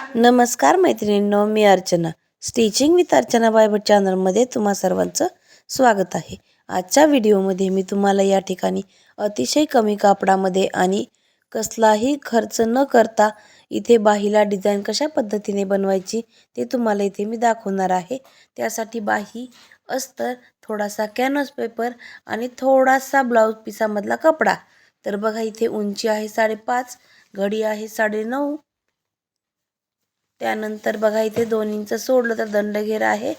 नमस्कार मैत्रिणींनो मी अर्चना. स्टिचिंग विथ अर्चना बायबट चॅनलमध्ये तुम्हा सर्वांचं स्वागत आहे. आजच्या व्हिडिओमध्ये मी तुम्हाला या ठिकाणी अतिशय कमी कापडामध्ये आणि कसलाही खर्च न करता इथे बाहीला डिझाईन कशा पद्धतीने बनवायची ते तुम्हाला इथे मी दाखवणार आहे. त्यासाठी बाही अस्तर थोडासा कॅनव्हास पेपर आणि थोडासा ब्लाऊज पिसामधला कपडा. तर बघा इथे उंची आहे साडेपाच घडी आहे साडेनऊ त्यानंतर बघा इथे दोन इंच सोडलं तर दंडघेर आहे.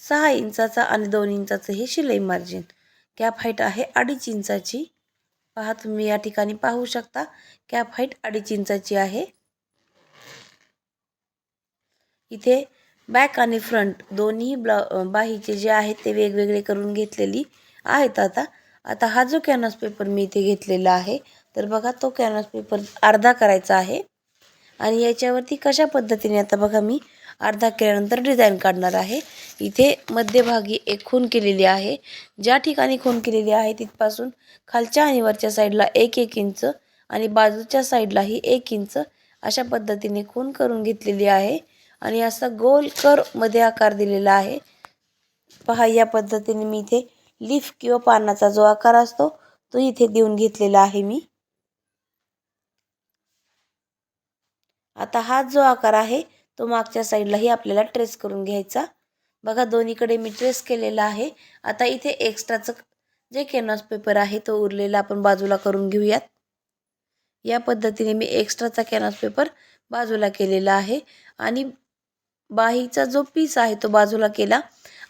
सहा इंचाचा आणि दोन इंचाचं हे शिलाई मार्जिन कॅप हाईट आहे अडीच इंचाची. पहा तुम्ही या ठिकाणी पाहू शकता. कॅप हाईट अडीच इंचाची आहे. इथे बॅक आणि फ्रंट दोन्ही ब्ला बाहीचे जे आहेत ते वेगवेगळे करून घेतलेली आहेत आता. आता हा जो कॅनव्हास पेपर मी इथे घेतलेला आहे तर बघा तो कॅनव्हास पेपर अर्धा करायचा आहे. आणि याच्यावरती कशा पद्धतीने आता बघा मी अर्धा केल्यानंतर डिझाईन काढणार आहे. इथे मध्यभागी एक खून केलेली आहे. ज्या ठिकाणी खून केलेली आहे तिथपासून खालच्या आणि वरच्या साईडला एक एक इंच आणि बाजूच्या साईडलाही एक इंच अशा पद्धतीने खून करून घेतलेली आहे. आणि असा गोल कर मध्ये आकार दिलेला आहे. पहा या पद्धतीने मी इथे लिफ किंवा पानाचा जो आकार असतो तो इथे देऊन घेतलेला आहे मी. आता हा जो आकार आहे तो मागच्या साईडलाही आपल्याला ट्रेस करून घ्यायचा. बघा दोन्हीकडे मी ट्रेस केलेला आहे. आता इथे एक्स्ट्राचं जे कॅनॉस पेपर आहे तो उरलेला आपण बाजूला करून घेऊयात. या पद्धतीने मी एक्स्ट्राचा कॅनॉस पेपर बाजूला केलेला आहे. आणि बाहीचा जो पीस आहे तो बाजूला केला.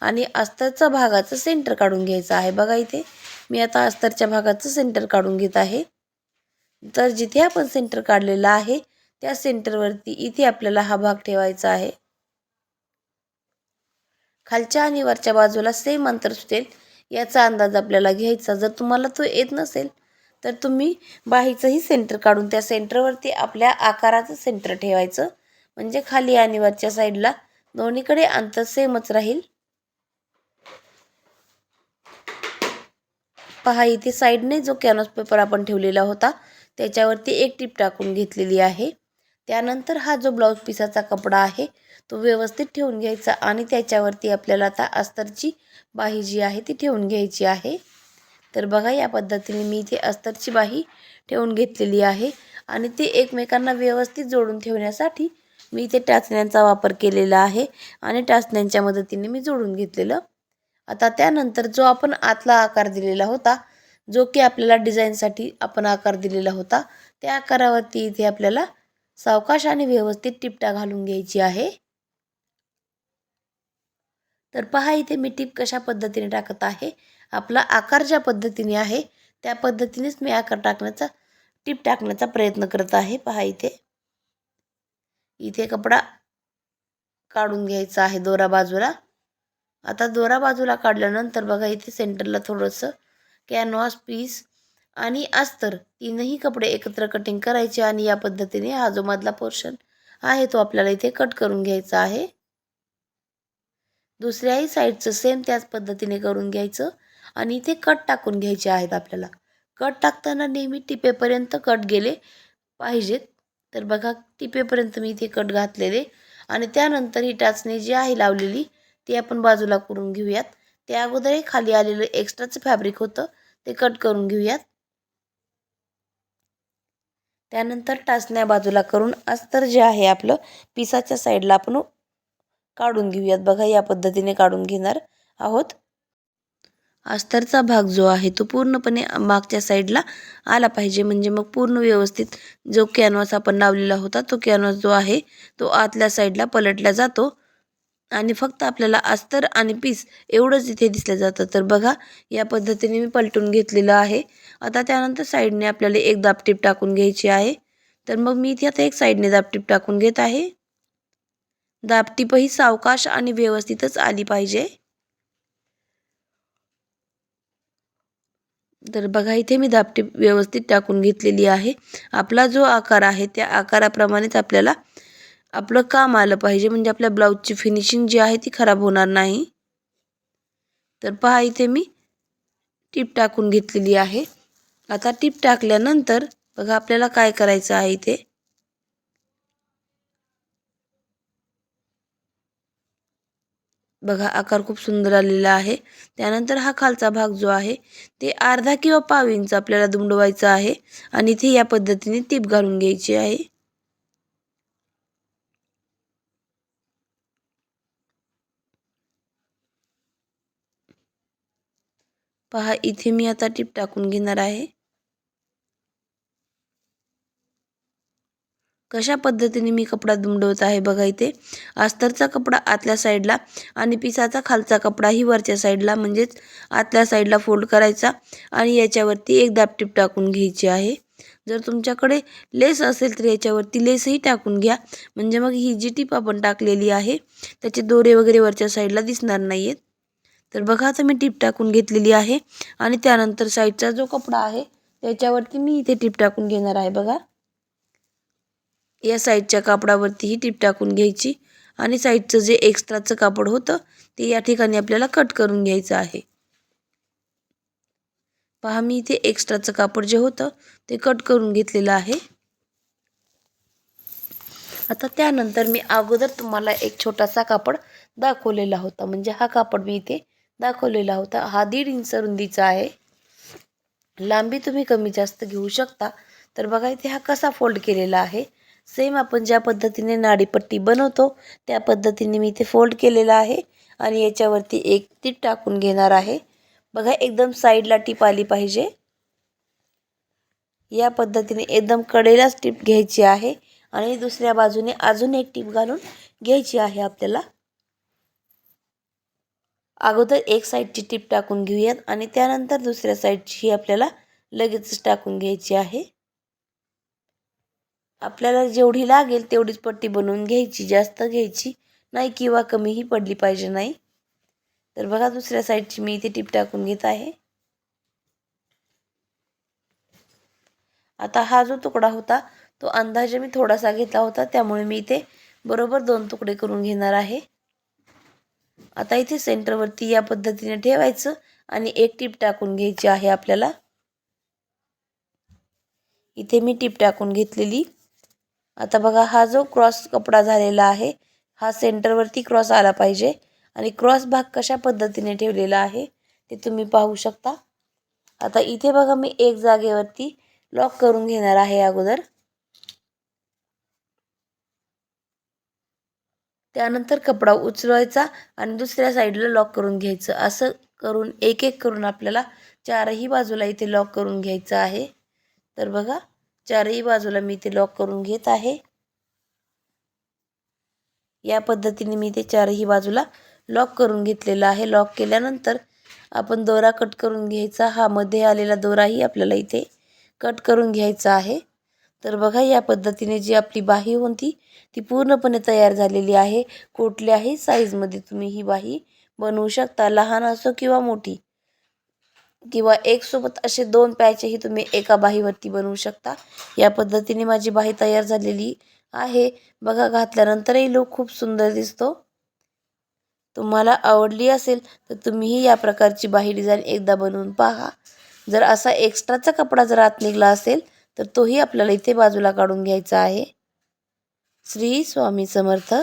आणि अस्तरचा भागाचं सेंटर काढून घ्यायचं आहे. बघा इथे मी आता अस्तरच्या भागाचं सेंटर काढून घेत आहे. तर जिथे आपण सेंटर काढलेलं आहे त्या सेंटरवरती इथे आपल्याला हा भाग ठेवायचा आहे. खालच्या आणि वरच्या बाजूला सेम अंतर सुटेल. याचा अंदाज आपल्याला घ्यायचा. जर तुम्हाला तो येत नसेल तर तुम्ही बाहीचंही सेंटर काढून त्या सेंटरवरती आपल्या आकाराचं सेंटर ठेवायचं. म्हणजे खाली आणि वरच्या साईडला दोन्हीकडे अंतर सेमच राहील. पहा इथे साईडने जो कॅनव्हास पेपर आपण ठेवलेला होता त्याच्यावरती एक टीप टाकून घेतलेली आहे. त्यानंतर हा जो ब्लाऊज पिसाचा कपडा आहे तो व्यवस्थित ठेवून घ्यायचा आणि त्याच्यावरती आपल्याला आता अस्तरची बाही जी आहे ती ठेवून घ्यायची आहे. तर बघा या पद्धतीने मी इथे अस्तरची बाही ठेवून घेतलेली आहे आणि ते एकमेकांना व्यवस्थित जोडून ठेवण्यासाठी मी इथे टाचण्यांचा वापर केलेला आहे आणि टाचण्यांच्या मदतीने मी जोडून घेतलेलं. आता त्यानंतर जो आपण आतला आकार दिलेला होता जो की आपल्याला डिझाईनसाठी आपण आकार दिलेला होता त्या आकारावरती इथे आपल्याला सावकाश आणि व्यवस्थित टिपटा घालून घ्यायची आहे. तर पहा इथे मी टिप कशा पद्धतीने टाकत आहे. आपला आकार ज्या पद्धतीने आहे त्या पद्धतीनेच मी आकार टाकण्याचा टिप टाकण्याचा प्रयत्न करत आहे. पहा इथे. इथे कपडा काढून घ्यायचा आहे दोरा बाजूला. आता दोरा बाजूला काढल्यानंतर बघा इथे सेंटरला थोडंसं कॅनव्हास पीस आणि अस्तर. तीनही कपडे एकत्र कटिंग करायचे आणि या पद्धतीने हा जो मधला पोर्शन आहे तो आपल्याला इथे कट करून घ्यायचा आहे. दुसऱ्याही साईडचं सेम त्याच पद्धतीने करून घ्यायचं आणि इथे कट टाकून घ्यायचे आहेत आपल्याला. कट टाकताना नेहमी टिपेपर्यंत कट गेले पाहिजेत. तर बघा टिपेपर्यंत मी इथे कट घातलेले आणि त्यानंतर ही टाचणी जी आहे लावलेली ती आपण बाजूला करून घेऊयात. त्या अगोदरही खाली आलेलं एक्स्ट्राचं फॅब्रिक होतं ते कट करून घेऊयात. त्यानंतर टाचण्या बाजूला करून अस्तर जे आहे आपलं पिसाच्या साईडला आपण काढून घेऊयात. बघा या पद्धतीने काढून घेणार आहोत. अस्तरचा भाग जो आहे तो पूर्णपणे मागच्या साईडला आला पाहिजे. म्हणजे मग पूर्ण व्यवस्थित जो कॅनव्हास आपण लावलेला होता तो कॅनव्हास जो आहे तो आतल्या साईडला पलटला जातो. आणि फक्त आपल्याला अस्तर आणि पीस एवढंच इथे दिसलं जातं. तर बघा या पद्धतीने मी पलटून घेतलेलं आहे. आता त्यानंतर साईडने आपल्याला एक दापटीप टाकून घ्यायची आहे. तर मग मी इथे आता एक साईडने दापटीप टाकून घेत आहे. दापटीपही सावकाश आणि व्यवस्थितच आली पाहिजे. तर बघा इथे मी दापटीप व्यवस्थित टाकून घेतलेली आहे. आपला जो आकार आहे त्या आकाराप्रमाणेच आपल्याला आपलं काम आलं पाहिजे. म्हणजे आपल्या ब्लाऊजची फिनिशिंग जी आहे ती खराब होणार नाही. तर पहा इथे मी टीप टाकून घेतलेली आहे. आता टीप टाकल्यानंतर बघा आपल्याला काय करायचं आहे इथे? बघा आकार खूप सुंदर आलेला आहे. त्यानंतर हा खालचा भाग जो आहे ते अर्धा किंवा पाव इंच आपल्याला दुमडवायचा आहे. आणि इथे या पद्धतीने टीप घालून घ्यायची आहे. पहा इथे मी आता टीप टाकून घेणार आहे. कशा पद्धतीने मी कपडा दुमडवत आहे बघा इथे. अस्तरचा कपडा आतल्या साईडला आणि पिसाचा खालचा कपडाही वरच्या साईडला म्हणजेच आतल्या साईडला फोल्ड करायचा आणि याच्यावरती एक दाबटीप टाकून घ्यायची आहे. जर तुमच्याकडे लेस असेल तर याच्यावरती लेसही टाकून घ्या. म्हणजे मग ही जी टीप आपण टाकलेली आहे त्याचे दोरे वगैरे वरच्या साईडला दिसणार नाही आहेत तर बघा आता मी टीप टाकून घेतलेली आहे. आणि त्यानंतर साईडचा जो कपडा आहे त्याच्यावरती मी इथे टीप टाकून घेणार आहे बघा. या साईडच्या कापडावरती ही टीप टाकून घ्यायची. आणि साईडचं जे एक्स्ट्राचं कापड होतं ते या ठिकाणी आपल्याला कट करून घ्यायचं आहे. पहा मी इथे एक्स्ट्राचं कापड जे होतं ते कट करून घेतलेलं आहे. आता त्यानंतर मी अगोदर तुम्हाला एक छोटासा कापड दाखवलेला होता. म्हणजे हा कापड मी इथे दाखवलेला होता. हा दीड इंच रुंदीचा आहे. लांबी तुम्ही कमी जास्त घेऊ शकता. तर बघा इथे हा कसा फोल्ड केलेला आहे. सेम आपण ज्या पद्धतीने नाडीपट्टी बनवतो त्या पद्धतीने मी इथे फोल्ड केलेला आहे आणि याच्यावरती एक टीप टाकून घेणार आहे. बघा एकदम साईडला टीप आली पाहिजे. या पद्धतीने एकदम कडेलाच टीप घ्यायची आहे आणि दुसऱ्या बाजूने अजून एक टीप घालून घ्यायची आहे आपल्याला. अगोदर एक साईडची टीप टाकून घेऊयात आणि त्यानंतर दुसऱ्या साईडची ही आपल्याला लगेचच टाकून घ्यायची आहे. आपल्याला जेवढी लागेल तेवढीच पट्टी बनवून घ्यायची जास्त घ्यायची नाही किंवा कमीही पडली पाहिजे नाही. तर बघा दुसऱ्या साईडची मी इथे टीप टाकून घेत आहे. आता हा जो तुकडा होता तो अंदाजे मी थोडासा घेतला होता त्यामुळे मी इथे बरोबर दोन तुकडे करून घेणार आहे. आता इथे सेंटरवरती या पद्धतीने ठेवायचं आणि एक टीप टाकून घ्यायची आहे आपल्याला. इथे मी टीप टाकून घेतलेली. आता बघा हा जो क्रॉस कपडा झालेला आहे हा सेंटरवरती क्रॉस आला पाहिजे आणि क्रॉस भाग कशा पद्धतीने ठेवलेला आहे ते तुम्ही पाहू शकता. आता इथे बघा मी एक जागेवरती लॉक करून घेणार आहे अगोदर. त्यानंतर कपडा उचलायचा आणि दुसऱ्या साईडला लॉक करून घ्यायचं. असं करून एक एक करून आपल्याला चारही बाजूला इथे लॉक करून घ्यायचं आहे. तर बघा चारही बाजूला मी इथे लॉक करून घेत आहे. या पद्धतीने मी ते चारही बाजूला लॉक करून घेतलेलं आहे. लॉक केल्यानंतर आपण दोरा कट करून घ्यायचा. हा मध्ये आलेला दोराही आपल्याला इथे कट करून घ्यायचा आहे. तर बघा या पद्धतीने जी आपली बाही होती ती पूर्णपणे तयार झालेली आहे. कुठल्याही साईजमध्ये तुम्ही ही बाही बनवू शकता लहान असो किंवा मोठी. किंवा एकसोबत असे दोन पॅचही तुम्ही एका बाहीवरती बनवू शकता. या पद्धतीने माझी बाही तयार झालेली आहे. बघा घातल्यानंतरही लूक खूप सुंदर दिसतो. तुम्हाला आवडली असेल तर तुम्हीही या प्रकारची बाही डिझाईन एकदा बनवून पहा. जर असा एक्स्ट्राचा कपडा जर आत निघला असेल तर तोही आपल्याला इथे बाजूला काढून घ्यायचा आहे. श्री स्वामी समर्थ